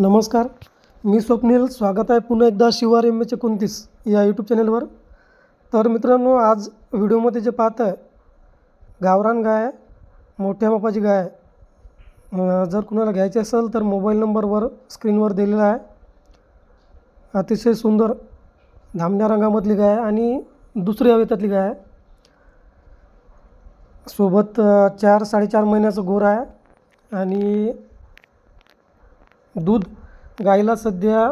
नमस्कार. मी स्वप्नील स्वागत आहे पुन्हा एकदा शिवार एम एच एकोणतीस या यूट्यूब चॅनलवर तर मित्रांनो आज व्हिडिओमध्ये जे पाहत आहे गावरान गाय आहे मोठ्या मापाची गाय आहे. जर कुणाला घ्यायची असेल तर मोबाईल नंबरवर स्क्रीनवर दिलेला आहे. अतिशय सुंदर धामण्या रंगामधली गाय आहे आणि दुसऱ्या वेतातली गाय आहे. सोबत चार साडेचार महिन्याचं गोर आहे आणि दूध गाईला सध्या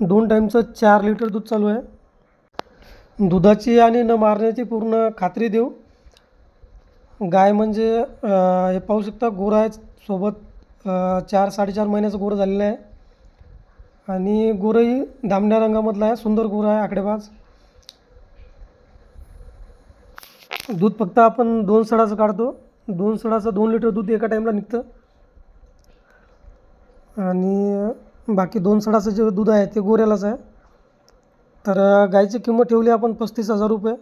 दोन टाईमचं चार लिटर दूध चालू आहे. दुधाची आणि न मारण्याची पूर्ण खात्री देऊ. गाय म्हणजे हे पाहू शकता गोर आहे सोबत चार साडेचार महिन्याचं गोरं झालेलं आहे. आणि गोरंही दामण्या रंगामधला आहे. सुंदर गोरं आहे आकडेबाज. दूध फक्त आपण दोन सडाचं काढतो. दोन सडाचं दोन लिटर दूध एका टाईमला निघतं. आणि बाकी दोन सडाचं जे दूध आहे ते गोऱ्यालाच आहे. तर गाईची किंमत ठेवली आपण पस्तीस हजार रुपये.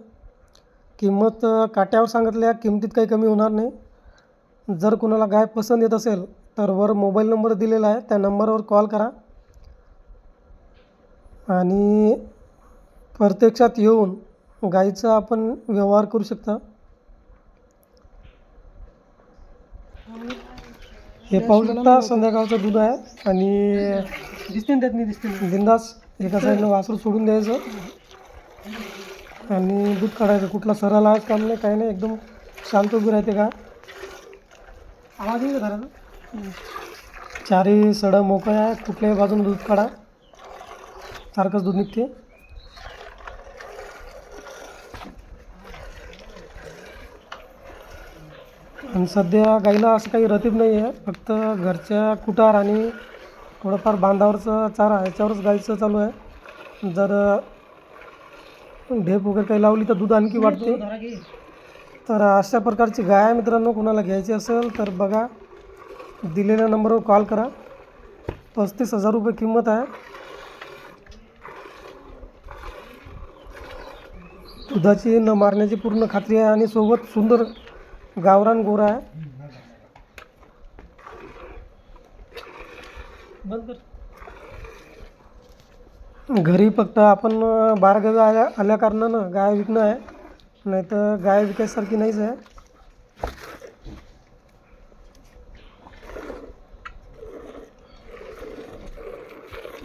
किंमत काट्यावर सांगितल्या किमतीत काही कमी होणार नाही. जर कोणाला गाय पसंत येत असेल तर वर मोबाईल नंबर दिलेला आहे त्या नंबरवर कॉल करा. आणि प्रत्यक्षात येऊन गाईचा आपण व्यवहार करू शकता. हे पाहू शकता संध्याकाळचं दूध आहे आणि दिसते ना त्यातनी दिसते बिंदास एका साईडनं वासरू सोडून द्यायचं. आणि दूध काढायचं. कुठला सराला आज काम नाही काही नाही. एकदम शांत उभी राहते का? आवाज येईल का चारही सडं मोकळे आहे. कुठल्याही बाजून दूध काढा. सारखंच दूध निघते. आणि सध्या गाईला असं काही रतीब नाही आहे. फक्त घरच्या कुटार आणि थोडंफार बांधावरचं चारा याच्यावरच गाईचं चालू आहे. जर ढेप वगैरे काही लावली तर दूध आणखी वाढते. तर अशा प्रकारची गाय आहे मित्रांनो कोणाला घ्यायची असेल तर बघा. दिलेल्या नंबरवर कॉल करा. पस्तीस हजार रुपये किंमत आहे. दुधाची न मारण्याची पूर्ण खात्री आहे आणि सोबत सुंदर गावरान गोरा आहे. घरी फक्त आपण बारा गावी आल्या आल्या कारणानं गाय विकणं आहे. नाही तर गाय विकायसारखी नाहीच आहे.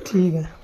ठीक आहे.